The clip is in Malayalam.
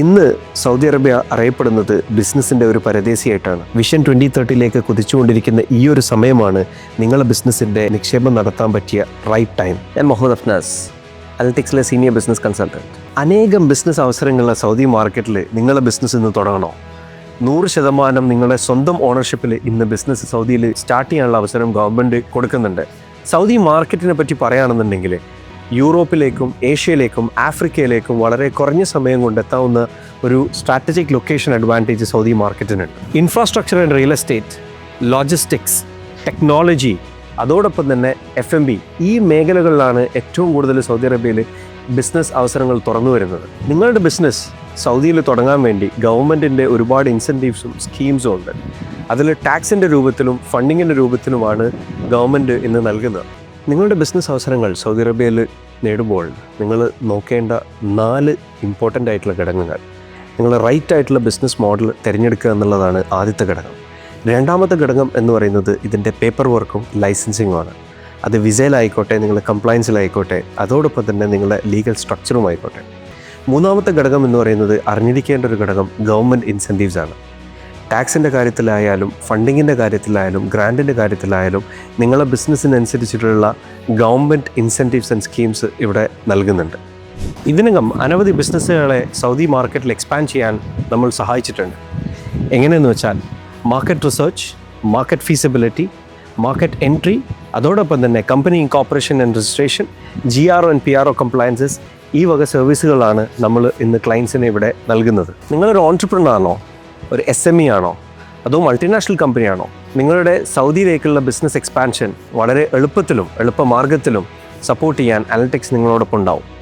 ഇന്ന് സൗദി അറേബ്യ അറിയപ്പെടുന്നത് ബിസിനസ്സിന്റെ ഒരു പരദേശിയായിട്ടാണ്. വിഷൻ ട്വന്റി തേർട്ടിയിലേക്ക് കുതിച്ചുകൊണ്ടിരിക്കുന്ന ഈ ഒരു സമയമാണ് നിങ്ങളുടെ ബിസിനസ്സിന്റെ നിക്ഷേപം നടത്താൻ പറ്റിയ റൈറ്റ് ടൈം. ഞാൻ മുഹമ്മദ് അഫ്നാസ് അനലറ്റിക്സിലെ സീനിയർ ബിസിനസ് കൺസൾട്ടന്റ്. അനേകം ബിസിനസ് അവസരങ്ങളിലെ സൗദി മാർക്കറ്റിൽ നിങ്ങളുടെ ബിസിനസ് ഇന്ന് തുടങ്ങണോ? നൂറ് ശതമാനം നിങ്ങളുടെ സ്വന്തം ഓണർഷിപ്പിൽ ഇന്ന് ബിസിനസ് സൗദിയിൽ സ്റ്റാർട്ട് ചെയ്യാനുള്ള അവസരം ഗവൺമെന്റ് കൊടുക്കുന്നുണ്ട്. സൗദി മാർക്കറ്റിനെ പറ്റി പറയുകയാണെന്നുണ്ടെങ്കിൽ യൂറോപ്പിലേക്കും ഏഷ്യയിലേക്കും ആഫ്രിക്കയിലേക്കും വളരെ കുറഞ്ഞ സമയം കൊണ്ട് എത്താവുന്ന ഒരു strategic location advantage Saudi മാർക്കറ്റിനുണ്ട്. Infrastructure and real estate logistics technology അതോടൊപ്പം തന്നെ എഫ് എം ബി ഈ മേഖലകളിലാണ് ഏറ്റവും കൂടുതൽ സൗദി അറേബ്യയിൽ ബിസിനസ് അവസരങ്ങൾ തുറന്നു വരുന്നത്. നിങ്ങളുടെ ബിസിനസ് സൗദിയിൽ തുടങ്ങാൻ വേണ്ടി ഗവൺമെന്റിന്റെ ഒരുപാട് ഇൻസെന്റീവ്സും സ്കീംസും ഉണ്ട്. അതിൽ ടാക്സിന്റെ രൂപത്തിലും ഫണ്ടിങ്ങിന്റെ രൂപത്തിലുമാണ് ഗവൺമെന്റ് ഇന്ന് നൽകുന്നത്. നിങ്ങളുടെ ബിസിനസ് അവസരങ്ങൾ സൗദി അറേബ്യയിൽ നേടുമ്പോൾ നിങ്ങൾ നോക്കേണ്ട നാല് ഇമ്പോർട്ടന്റ് ആയിട്ടുള്ള ഘടകങ്ങൾ. നിങ്ങൾ റൈറ്റ് ആയിട്ടുള്ള ബിസിനസ് മോഡൽ തിരഞ്ഞെടുക്കുക എന്നുള്ളതാണ് ആദ്യത്തെ ഘടകം. രണ്ടാമത്തെ ഘടകം എന്ന് പറയുന്നത് ഇതിന്റെ പേപ്പർ വർക്കും ലൈസൻസിങ്ങുമാണ് അത് വിസയിലായിക്കോട്ടെ നിങ്ങൾ കംപ്ലയൻസിലായിക്കോട്ടെ അതോടൊപ്പം തന്നെ നിങ്ങളുടെ ലീഗൽ സ്ട്രക്ചറും ആയിക്കോട്ടെ. മൂന്നാമത്തെ ഘടകം എന്ന് പറയുന്നത് അറിഞ്ഞിരിക്കേണ്ട ഒരു ഘടകം ഗവൺമെന്റ് ഇൻസെന്റീവ്സ് ആണ്. ടാക്സിന്റെ കാര്യത്തിലായാലും ഫണ്ടിങ്ങിന്റെ കാര്യത്തിലായാലും ഗ്രാന്റിന്റെ കാര്യത്തിലായാലും നിങ്ങളുടെ ബിസിനസ്സിനനുസരിച്ചിട്ടുള്ള ഗവൺമെന്റ് ഇൻസെന്റീവ്സ് ആൻഡ് സ്കീംസ് ഇവിടെ നൽകുന്നുണ്ട്. ഇതിനകം അനവധി ബിസിനസ്സുകളെ സൗദി മാർക്കറ്റിൽ എക്സ്പാൻഡ് ചെയ്യാൻ നമ്മൾ സഹായിച്ചിട്ടുണ്ട്. എങ്ങനെയെന്ന് വെച്ചാൽ market research market feasibility market entry അതോടൊപ്പം തന്നെ company incorporation and registration G R O and P R O compliances ഈ വക സർവീസുകളാണ് നമ്മൾ ഇന്ന് ക്ലയൻസിന് ഇവിടെ നൽകുന്നത്. നിങ്ങളൊരു ഓൺടർപ്രണർ ആണോ? ഒരു എസ് എം ഇ ആണോ? അതോ മൾട്ടിനാഷണൽ കമ്പനിയാണോ നിങ്ങളുടെ സൗദിയിലേക്കുള്ള ബിസിനസ് എക്സ്പാൻഷൻ വളരെ എളുപ്പത്തിലും എളുപ്പമാർഗത്തിലും സപ്പോർട്ട് ചെയ്യാൻ അനലറ്റിക്സ് നിങ്ങളോടൊപ്പം ഉണ്ടാവും.